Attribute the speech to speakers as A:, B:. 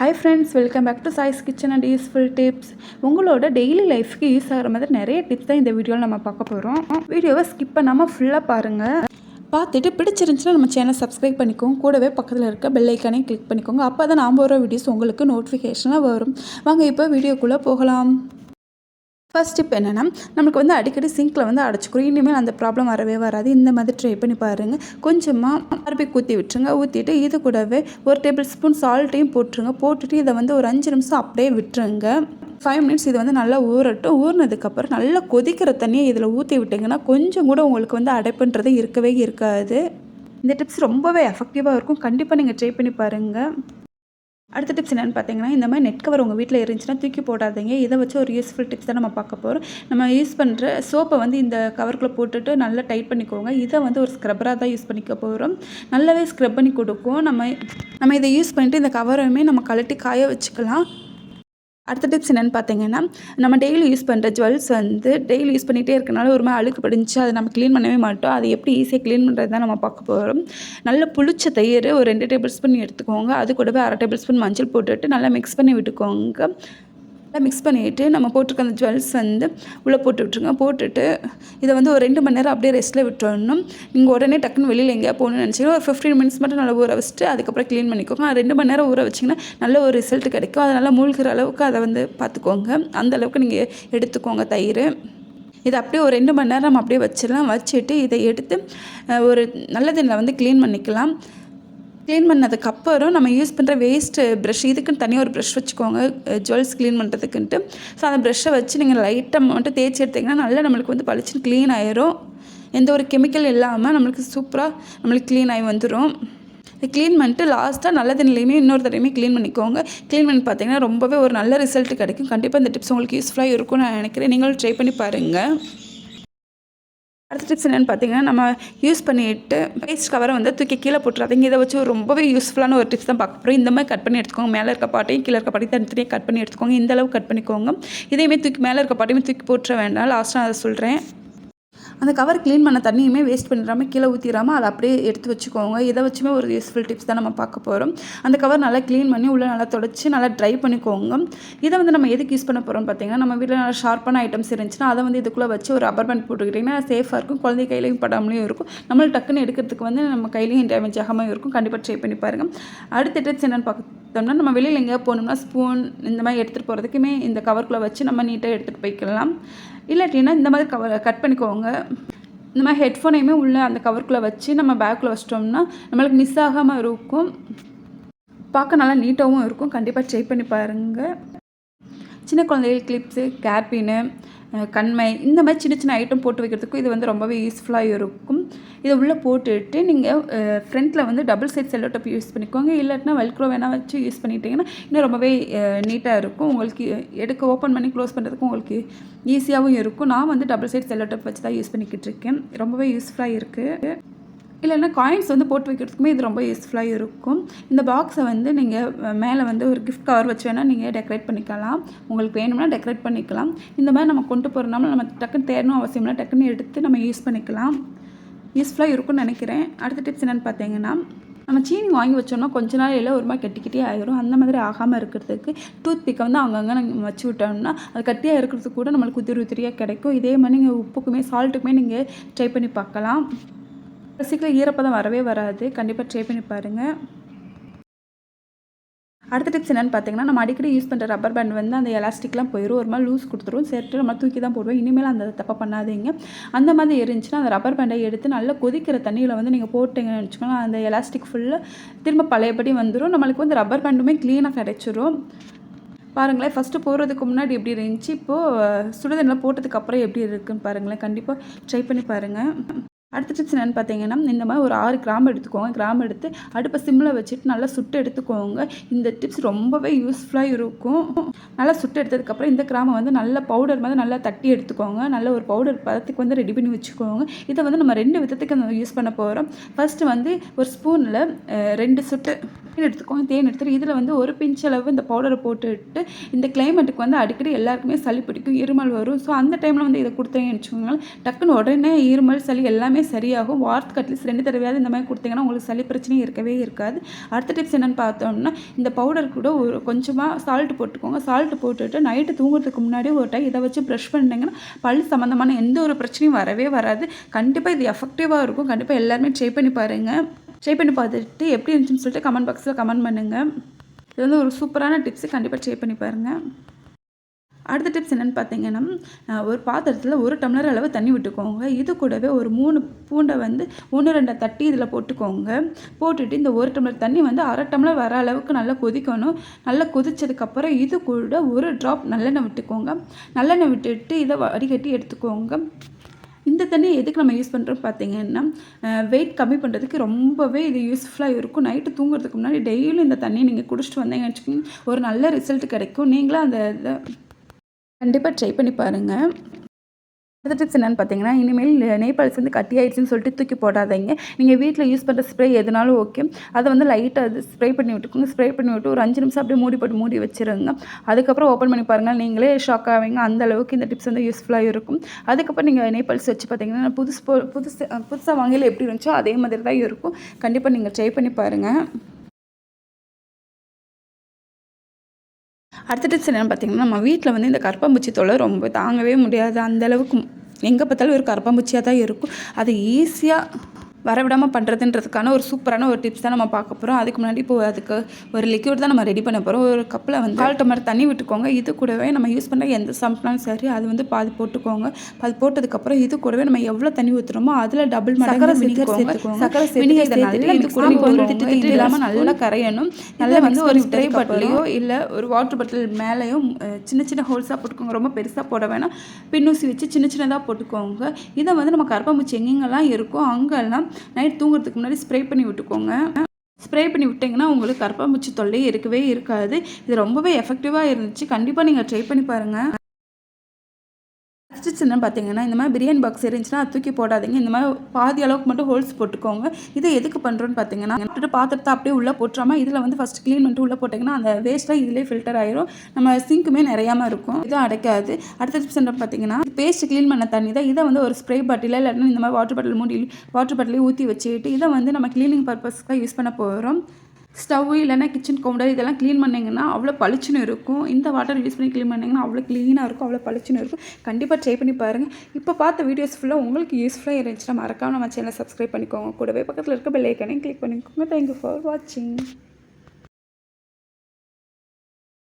A: Hi friends welcome back to choice kitchen and useful tips உங்களோட daily லைஃப்க்கு use ஆகிற மாதிரி நிறைய டிப்ஸ் தான் இந்த வீடியோவில் நம்ம பார்க்க போகிறோம் வீடியோவை ஸ்கிப் பண்ணாமல் ஃபுல்லாக பாருங்கள் பார்த்துட்டு பிடிச்சிருந்துச்சுன்னா நம்ம சேனல் சப்ஸ்கிரைப் பண்ணிக்கோங்க. கூடவே பக்கத்தில் இருக்க பெல் ஐக்கானே கிளிக் பண்ணிக்கோங்க. அப்போ தான் நாம் வர வீடியோஸ் உங்களுக்கு நோட்டிஃபிகேஷனாக வரும். வாங்க இப்போ வீடியோக்குள்ளே போகலாம். ஃபர்ஸ்ட் டிப் என்னென்னா நம்மளுக்கு வந்து அடிக்கடி சிங்க்கில் வந்து அடைச்சிக்கிறோம் இனிமேல் அந்த ப்ராப்ளம் வரவே வராது. இந்த மாதிரி ட்ரை பண்ணி பாருங்கள் கொஞ்சமாக பருப்பி ஊற்றி விட்டுருங்க. ஊற்றிட்டு இது கூடவே ஒரு டேபிள் ஸ்பூன் சால்ட்டையும் போட்டுருங்க. போட்டுட்டு இதை வந்து ஒரு அஞ்சு நிமிஷம் அப்படியே விட்டுருங்க. ஃபைவ் மினிட்ஸ் இது வந்து நல்லா ஊறட்டும் ஊறினதுக்கப்புறம் நல்லா கொதிக்கிற தண்ணியை இதில் ஊற்றி விட்டிங்கன்னா கொஞ்சம் கூட உங்களுக்கு வந்து அடைப்புன்றது இருக்கவே இருக்காது. இந்த டிப்ஸ் ரொம்பவே எஃபெக்டிவாக இருக்கும். கண்டிப்பாக நீங்கள் ட்ரை பண்ணி பாருங்கள் அடுத்த டிப்ஸ் என்னென்னு பார்த்தீங்கன்னா இந்த மாதிரி நெட் கவர் உங்கள் வீட்டில் இருந்துச்சுன்னா தூக்கி போடாதீங்க. இதை வச்சு ஒரு யூஸ்ஃபுல் டிப்ஸ் தான் நம்ம பார்க்க போகிறோம் நம்ம யூஸ் பண்ணுற சோப்பை வந்து இந்த கவருக்குள்ளே போட்டுட்டு நல்லா டைட் பண்ணிக்கோங்க. இதை வந்து ஒரு ஸ்க்ரப்பராக தான் யூஸ் பண்ணிக்க போகிறோம் நல்லாவே ஸ்க்ரப் பண்ணி கொடுக்கும். நம்ம நம்ம இதை யூஸ் பண்ணிவிட்டு இந்த கவரையுமே நம்ம கழட்டி காய வச்சுக்கலாம். அடுத்த டிப்ஸ் என்னென்னு பார்த்தீங்கன்னா நம்ம டெய்லி யூஸ் பண்ணுற ஜுவல்ஸ் வந்து டெய்லி யூஸ் பண்ணிகிட்டே இருக்கனால ஒரு மாதிரி அழுக்கு படிஞ்சு அதை நம்ம க்ளீன் பண்ணவே மாட்டோம். அதை எப்படி ஈஸியாக க்ளீன் பண்ணுறது தான் நம்ம பார்க்க போகிறோம் நல்ல புளிச்ச தயிர் ஒரு ரெண்டு டேபிள் ஸ்பூன் எடுத்துக்கோங்க. அது கூடவே அரை டேபிள் ஸ்பூன் மஞ்சள் போட்டுட்டு நல்லா மிக்ஸ் பண்ணி விட்டுக்கோங்க. நல்லா மிக்ஸ் பண்ணிவிட்டு நம்ம போட்டிருக்க அந்த ஜுவல்ஸ் வந்து உள்ளே போட்டு விட்ருங்க போட்டுட்டு இதை வந்து ஒரு ரெண்டு மணி நேரம் அப்படியே ரெஸ்ட்டில் விட்டுறணும் நீங்கள் உடனே டக்குன்னு வெளியில் எங்கேயா போகணும்னு நினச்சிங்கன்னா ஒரு ஃபிஃப்டீன் மினிட்ஸ் மட்டும் நல்லா ஊற வச்சுட்டு அதுக்கப்புறம் க்ளீன் பண்ணிக்கோங்க. ரெண்டு மணி நேரம் ஊற வச்சிங்கன்னா நல்ல ஒரு ரிசல்ட் கிடைக்கும். அதை நல்லா மூழ்கிற அளவுக்கு அதை வந்து பார்த்துக்கோங்க. அந்த அளவுக்கு நீங்கள் எடுத்துக்கோங்க தயிர். இதை அப்படியே ஒரு ரெண்டு மணி நேரம் அப்படியே வச்சிடலாம். வச்சுட்டு இதை எடுத்து ஒரு நல்ல தண்ணியில் வந்து க்ளீன் பண்ணிக்கலாம். க்ளீன் பண்ணதுக்கப்புறம் நம்ம யூஸ் பண்ணுற வேஸ்ட்டு ப்ரஷ் இதுக்குன்னு தனியாக ஒரு ப்ரஷ் வச்சுக்கோங்க. ஜுவல்ஸ் க்ளீன் பண்ணுறதுக்குன்ட்டு ஸோ அந்த ப்ரஷ்ஷை வச்சு நீங்கள் லைட்டாக மட்டும் தேய்ச்சி எடுத்திங்கன்னா நல்லா நம்மளுக்கு வந்து பளிச்சுன்னு க்ளீன் ஆயிரும். எந்த ஒரு கெமிக்கல் இல்லாமல் நம்மளுக்கு சூப்பராக நம்மளுக்கு க்ளீன் ஆகி வந்துடும் இது க்ளீன் பண்ணிட்டு லாஸ்ட்டாக நல்ல தண்ணிலையுமே இன்னொரு தடவையுமே க்ளீன் பண்ணிக்கோங்க. க்ளீன் பண்ணி பார்த்தீங்கன்னா ரொம்பவே ஒரு நல்ல ரிசல்ட் கிடைக்கும். கண்டிப்பாக இந்த டிப்ஸ் உங்களுக்கு யூஸ்ஃபுல்லாக இருக்கும்னு நான் நினைக்கிறேன். நீங்களும் ட்ரை பண்ணி பாருங்கள் அடுத்த டிப்ஸ் என்னென்னு பார்த்தீங்கன்னா நம்ம யூஸ் பண்ணிவிட்டு வேஸ்ட் கவரை வந்து தூக்கி கீழே போட்டுறாதீங்க. இதை வச்சு ரொம்பவே யூஸ்ஃபுல்லான ஒரு டிப்ஸ் தான் பார்க்க போகிறோம் இந்த மாதிரி கட் பண்ணி எடுத்துக்கோங்க. மேலே இருக்க பாட்டையும் கீழே இருக்க பாட்டையும் தனித்தனியாக கட் பண்ணி எடுத்துக்கோங்க. இந்த அளவு கட் பண்ணிக்கோங்க. இதையுமே தூக்கி மேலே இருக்க பாட்டையுமே தூக்கி போட்டுற வேண்டாம். லாஸ்ட்டாக அதை சொல்கிறேன் அந்த கவர் க்ளீன் பண்ண தண்ணியுமே வேஸ்ட் பண்ணிடாமல் கீழே ஊற்றிடாமல் அதை அப்படியே எடுத்து வச்சுக்கோங்க. இதை வச்சுமே ஒரு யூஸ்ஃபுல் டிப்ஸ் தான் நம்ம பார்க்க போகிறோம் அந்த கவர் நல்லா க்ளீன் பண்ணி உள்ளே நல்லா தொடச்சி நல்லா ட்ரை பண்ணிக்கோங்க. இதை வந்து நம்ம எதுக்கு யூஸ் பண்ண போகிறோம் பார்த்தீங்கன்னா நம்ம வீட்டில் நல்லா ஷார்ப்பான ஐட்டம்ஸ் இருந்துச்சுன்னா அதை வந்து இதுக்குள்ளே வச்சு ஒரு ரப்பர் பேண்ட் போட்டுக்கிட்டிங்கன்னா சேஃபாக இருக்கும். குழந்தை கையிலையும் படாமலையும் இருக்கும். நம்மளை டக்குன்னு எடுக்கிறதுக்கு வந்து நம்ம கையிலையும் டேமேஜ் ஆகாமல் இருக்கும். கண்டிப்பாக ட்ரை பண்ணி பாருங்கள் அடுத்த டிப்ஸ் என்னென்னு பார்த்தோம்னா நம்ம வெளியில் எங்கேயா போகணும்னா ஸ்பூன் இந்த மாதிரி எடுத்துகிட்டு போகிறதுக்குமே இந்த கவருக்குள்ளே வச்சு நம்ம நீட்டாக எடுத்துகிட்டு போய்க்கலாம். இல்லாட்டினா இந்த மாதிரி கவர் கட் பண்ணிக்கோங்க. இந்த மாதிரி ஹெட்ஃபோனையுமே உள்ளே அந்த கவருக்குள்ளே வச்சு நம்ம பேக்கில் வச்சிட்டோம்னா நம்மளுக்கு மிஸ் ஆகாமல் இருக்கும். பார்க்க நல்லா நீட்டாகவும் இருக்கும். கண்டிப்பாக ட்ரை பண்ணி பாருங்கள் சின்ன குழந்தைகள் கிளிப்ஸு கேர்பின்னு கண்மை இந்த மாதிரி சின்ன சின்ன ஐட்டம் போட்டு வைக்கிறதுக்கும் இது வந்து ரொம்பவே யூஸ்ஃபுல்லாக இருக்கும். இதை உள்ளே போட்டுட்டு நீங்கள் ஃப்ரண்ட்டில் வந்து double side cello tape use பண்ணிக்கோங்க. இல்லாட்டினா வெல்க்ரோ வேணால் வச்சு யூஸ் பண்ணிட்டீங்கன்னா இன்னும் ரொம்பவே நீட்டாக இருக்கும். உங்களுக்கு எடுக்க ஓப்பன் பண்ணி க்ளோஸ் பண்ணுறதுக்கு உங்களுக்கு ஈஸியாகவும் இருக்கும். நான் வந்து டபுள் சைட் செல்லோ டப் வச்சு தான் யூஸ் பண்ணிக்கிட்டு இருக்கேன். ரொம்பவே யூஸ்ஃபுல்லாக இருக்குது இல்லைன்னா காயின்ஸ் வந்து போட்டு வைக்கிறதுக்குமே இது ரொம்ப யூஸ்ஃபுல்லாக இருக்கும். இந்த பாக்ஸை வந்து நீங்கள் மேலே வந்து ஒரு கிஃப்ட் கவர் வச்சு வேணால் நீங்கள் டெக்கரேட் பண்ணிக்கலாம். உங்களுக்கு வேணும்னா டெக்கரேட் பண்ணிக்கலாம். இந்த மாதிரி நம்ம கொண்டு போகிறனால நம்ம டக்குன்னு தேடணும் அவசியம்னா டக்குன்னு எடுத்து நம்ம யூஸ் பண்ணிக்கலாம். யூஸ்ஃபுல்லாக இருக்கும்னு நினைக்கிறேன். அடுத்த டிப்ஸ் என்னென்னு பார்த்தீங்கன்னா நம்ம சீனி வாங்கி வச்சோம்னா கொஞ்ச நாள் இல்லை ஒரு மாதிரி கட்டிக்கிட்டே ஆயிரும். அந்த மாதிரி ஆகாமல் இருக்கிறதுக்கு டூத் பிக்கை வந்து அங்கங்கே நாங்கள் வச்சு விட்டோம்னா அது கட்டியாக இருக்கிறதுக்கு கூட நம்மளுக்கு உதிரி உதிரியாக கிடைக்கும். இதே மாதிரி நீங்கள் உப்புக்குமே சால்ட்டுக்குமே நீங்கள் ட்ரை பண்ணி பார்க்கலாம். சீக்கிரம் ஈரப்பதம் வரவே வராது. கண்டிப்பாக ட்ரை பண்ணி பாருங்கள் அடுத்த டிப்ஸ் என்னென்னு பார்த்தீங்கன்னா நம்ம அடிக்கடி யூஸ் பண்ணுற ரப்பர் பேண்ட் வந்து அந்த எலாஸ்டிக்லாம் போயிடும் ஒரு மாதிரி லூஸ் கொடுத்துரும். சேர்த்து நம்ம தூக்கி தான் போடுவோம். இனிமேல் அந்த தப்பை பண்ணாதீங்க. அந்த மாதிரி இருந்துச்சுன்னா அந்த ரப்பர் பேண்டை எடுத்து நல்லா கொதிக்கிற தண்ணியில் வந்து நீங்கள் போட்டிங்கன்னு வச்சுக்கோங்க அந்த எலாஸ்டிக் ஃபுல்லாக திரும்ப பழையபடி வந்துடும் நம்மளுக்கு வந்து ரப்பர் பேண்டுமே க்ளீனாக கிடச்சிரும். பாருங்களேன். ஃபஸ்ட்டு போகிறதுக்கு முன்னாடி எப்படி இருந்துச்சு? இப்போது சுடுதண்ணில் போட்டதுக்கப்புறம் எப்படி இருக்குன்னு பாருங்களேன். கண்டிப்பாக ட்ரை பண்ணி பாருங்கள் அடுத்த டிப்ஸ் என்னென்னு பார்த்தீங்கன்னா இந்த மாதிரி ஒரு ஆறு கிராம் எடுத்துக்கோங்க. கிராம் எடுத்து அடுப்பை சிம்மில் வச்சுட்டு நல்லா சுட்டு எடுத்துக்கோங்க. இந்த டிப்ஸ் ரொம்பவே யூஸ்ஃபுல்லாக இருக்கும். நல்லா சுட்டு எடுத்ததுக்கப்புறம் இந்த கிராமை வந்து நல்ல பவுடர் மாதிரி நல்லா தட்டி எடுத்துக்கோங்க. நல்ல ஒரு பவுடர் பதத்துக்கு வந்து ரெடி பண்ணி வச்சுக்கோங்க. இதை வந்து நம்ம ரெண்டு விதத்துக்கு யூஸ் பண்ண போகிறோம் ஃபஸ்ட்டு வந்து ஒரு ஸ்பூனில் ரெண்டு சுட்டு தேன் எடுத்துக்கோங்க. தேன் எடுத்துகிட்டு இதில் வந்து ஒரு பிஞ்ச் அளவு இந்த பவுடரை போட்டுட்டு இந்த கிளைமேட்டுக்கு வந்து அடிக்கடி எல்லாருக்குமே சளி பிடிக்கும் இருமல் வரும். ஸோ அந்த டைமில் வந்து இதை கொடுத்தீங்கன்னு வச்சுக்கோங்களேன் டக்குன்னு உடனே இருமல் சளி எல்லாமே எல்லாமே சரியாகும். வாரத்துக்கு அட்லீஸ்ட் ரெண்டு தடவையாவது இந்த மாதிரி கொடுத்தீங்கன்னா உங்களுக்கு சளி பிரச்சனையும் இருக்கவே இருக்காது. அடுத்த டிப்ஸ் என்னென்னு பார்த்தோம்னா இந்த பவுடர் கூட ஒரு கொஞ்சமாக சால்ட் போட்டுக்கோங்க. சால்ட் போட்டுட்டு நைட்டு தூங்குறதுக்கு முன்னாடி ஒரு டைம் இதை வச்சு ப்ரஷ் பண்ணிங்கன்னா பல் சம்மந்தமான எந்த ஒரு பிரச்சனையும் வரவே வராது. கண்டிப்பாக இது எஃபெக்டிவாக இருக்கும். கண்டிப்பாக எல்லாருமே ட்ரை பண்ணி பாருங்கள் ட்ரை பண்ணி பார்த்துட்டு எப்படி இருந்துச்சுன்னு சொல்லிட்டு கமெண்ட் பாக்ஸில் கமெண்ட் பண்ணுங்கள் இது வந்து ஒரு சூப்பரான டிப்ஸு கண்டிப்பாக ட்ரை பண்ணி பாருங்கள் அடுத்த டிப்ஸ் என்னென்னு பார்த்தீங்கன்னா ஒரு பாத்திரத்தில் ஒரு டம்ளர் அளவு தண்ணி விட்டுக்கோங்க. இது கூடவே ஒரு மூணு பூண்டை வந்து ஒன்று ரெண்டை தட்டி இதில் போட்டுக்கோங்க. போட்டுட்டு இந்த ஒரு டம்ளர் தண்ணி வந்து அரை டம்ளர் வர அளவுக்கு நல்லா கொதிக்கணும். நல்லா கொதிச்சதுக்கப்புறம் இது கூட ஒரு ட்ராப் நல்லெண்ணெய் விட்டுக்கோங்க. நல்லெண்ணெய் விட்டுட்டு இதை வடிகட்டி எடுத்துக்கோங்க. இந்த தண்ணி எதுக்கு நம்ம யூஸ் பண்ணுறோம் பார்த்தீங்கன்னா வெயிட் கம்மி பண்ணுறதுக்கு ரொம்பவே இது யூஸ்ஃபுல்லாக இருக்கும். நைட்டு தூங்குறதுக்கு முன்னாடி டெய்லியும் இந்த தண்ணியை நீங்கள் குடிச்சிட்டு வந்தீங்கன்னு வச்சுக்கோங்க ஒரு நல்ல ரிசல்ட் கிடைக்கும். நீங்களும் அந்த இதை கண்டிப்பாக ட்ரை பண்ணி பாருங்கள் அடுத்த டிப்ஸ் என்னென்னு பார்த்தீங்கன்னா இனிமேல் நெய் வந்து கட்டி ஆயிடுச்சுன்னு சொல்லிட்டு தூக்கி போடாதீங்க. நீங்கள் வீட்டில் யூஸ் பண்ணுற ஸ்ப்ரே எதுனாலும் ஓகே அதை வந்து லைட்டாக அது ஸ்ப்ரே பண்ணி விட்டுக்கோங்க. ஸ்ப்ரே பண்ணி விட்டு ஒரு அஞ்சு நிமிஷம் அப்படியே மூடி போட்டு மூடி வச்சுருங்க. அதுக்கப்புறம் ஓப்பன் பண்ணி பாருங்கள் நீங்களே ஷாக் ஆவீங்க. அந்த அளவுக்கு இந்த டிப்ஸ் வந்து யூஸ்ஃபுல்லாக இருக்கும். அதுக்கப்புறம் நீங்கள் நெய் வச்சு பார்த்தீங்கன்னா புதுசு புதுசு புதுசாக வாங்கியில் எப்படி இருந்துச்சோ அதே மாதிரி தான் இருக்கும். கண்டிப்பாக நீங்கள் ட்ரை பண்ணி பாருங்கள் அடுத்த டிப்ஸ் என்னென்னு பார்த்தீங்கன்னா நம்ம வீட்டில் வந்து இந்த கரப்பாம்பூச்சி தொலை ரொம்ப தாங்கவே முடியாது. அந்தளவுக்கு எங்கே பார்த்தாலும் ஒரு கரப்பாம்பூச்சியாக தான் இருக்கும். அது ஈஸியாக வரவிடாமல் பண்ணுறதுன்றதுக்கான ஒரு சூப்பரான ஒரு டிப்ஸ் தான் நம்ம பார்க்க போகிறோம் அதுக்கு முன்னாடி இப்போ அதுக்கு ஒரு லிக்விட் தான் நம்ம ரெடி பண்ண போகிறோம் ஒரு கப்பில் வந்து கால் டம்ளர் தண்ணி விட்டுக்கோங்க. இது கூடவே நம்ம யூஸ் பண்ணுற எந்த சம்பளம் சரி அது வந்து பாதி போட்டுக்கோங்க. அது போட்டதுக்கப்புறம் இது கூடவே நம்ம எவ்வளோ தண்ணி ஊற்றுறோமோ அதில் டபுள் சக்கரை சேர்த்துக்கோங்க. சக்கரை நல்லா இது கூட இது இல்லாமல் நல்லா கரையணும். நல்லா வந்து ஒரு ஸ்ப்ரே பாட்டிலையோ இல்லை ஒரு வாட்டர் பாட்டில் மேலேயும் அஹ், சின்ன சின்ன ஹோல்ஸாக போட்டுக்கோங்க. ரொம்ப பெருசாக போட வேணாம். பின்னூசி வச்சு சின்ன சின்னதாக போட்டுக்கோங்க. இதை வந்து நம்ம கரப்பாம்பூச்சி எங்கெங்கெல்லாம் இருக்கோ அங்கெல்லாம் நைட் தூங்குறதுக்கு முன்னாடி ஸ்ப்ரே பண்ணி விட்டுக்கோங்க. ஸ்ப்ரே பண்ணி விட்டிங்கன்னா உங்களுக்கு கரப்பாம்பூச்சி தொல்லையே இருக்கவே இருக்காது. இது ரொம்பவே எஃபெக்டிவாக இருந்துச்சு. கண்டிப்பாக நீங்கள் ட்ரை பண்ணி பாருங்கள் ஸ்டிச் பார்த்தீங்கன்னா இந்த மாதிரி பிரியாணி பாக்ஸ் இருந்துச்சுன்னா அது தூக்கி போடாதீங்க. இந்த மாதிரி பாதி அளவுக்கு மட்டும் ஹோல்ஸ் போட்டுக்கோங்க. இதை எதுக்கு பண்ணுறோன்னு பார்த்தீங்கன்னா விட்டுட்டு பாத்திரத்தை அப்படியே உள்ளே போட்டுறாமல் இதில் வந்து ஃபஸ்ட் க்ளீன் பண்ணிட்டு உள்ளே போட்டிங்கன்னா அந்த வேஸ்ட்டாக இதிலே ஃபில்டர் ஆயிரும். நம்ம சிங்க்குமே நிறையாம இருக்கும். இது அடைக்காது. அடுத்த டிப்ஸ் என்ன பார்த்தீங்கன்னா பேஸ்ட் க்ளீன் பண்ண தண்ணி தான். இதை வந்து ஒரு ஸ்ப்ரே பாட்டில் இல்லைன்னா இந்த மாதிரி வாட்டர் பாட்டில் மூடி வாட்டர் பாட்டிலே ஊற்றி வச்சுக்கிட்டு இதை வந்து நம்ம க்ளீனிங் பர்பஸ்க்காக யூஸ் பண்ண போகிறோம் ஸ்டவ் இல்லைன்னா கிச்சன் கவுண்டர் இதெல்லாம் க்ளீன் பண்ணிங்கன்னா அவ்வளோ பளிச்சுன்னு இருக்கும். இந்த வாட்டர் யூஸ் பண்ணி க்ளீன் பண்ணிங்கன்னா அவ்வளோ க்ளீனாக இருக்கும் அவ்வளோ பளிச்சுன்னு இருக்கும். கண்டிப்பாக ட்ரை பண்ணி பாருங்கள் இப்போ பார்த்த வீடியோஸ் ஃபுல்லாக உங்களுக்கு யூஸ்ஃபுல்லாக இருந்துச்சுன்னா மறக்காமல் நம்ம சேனலை சப்ஸ்கிரைப் பண்ணிக்கோங்க. கூடவே பக்கத்தில் இருக்க பெல் ஐக்கனையும் கிளிக் பண்ணிக்கோங்க. தேங்க்யூ ஃபார் வாட்சிங்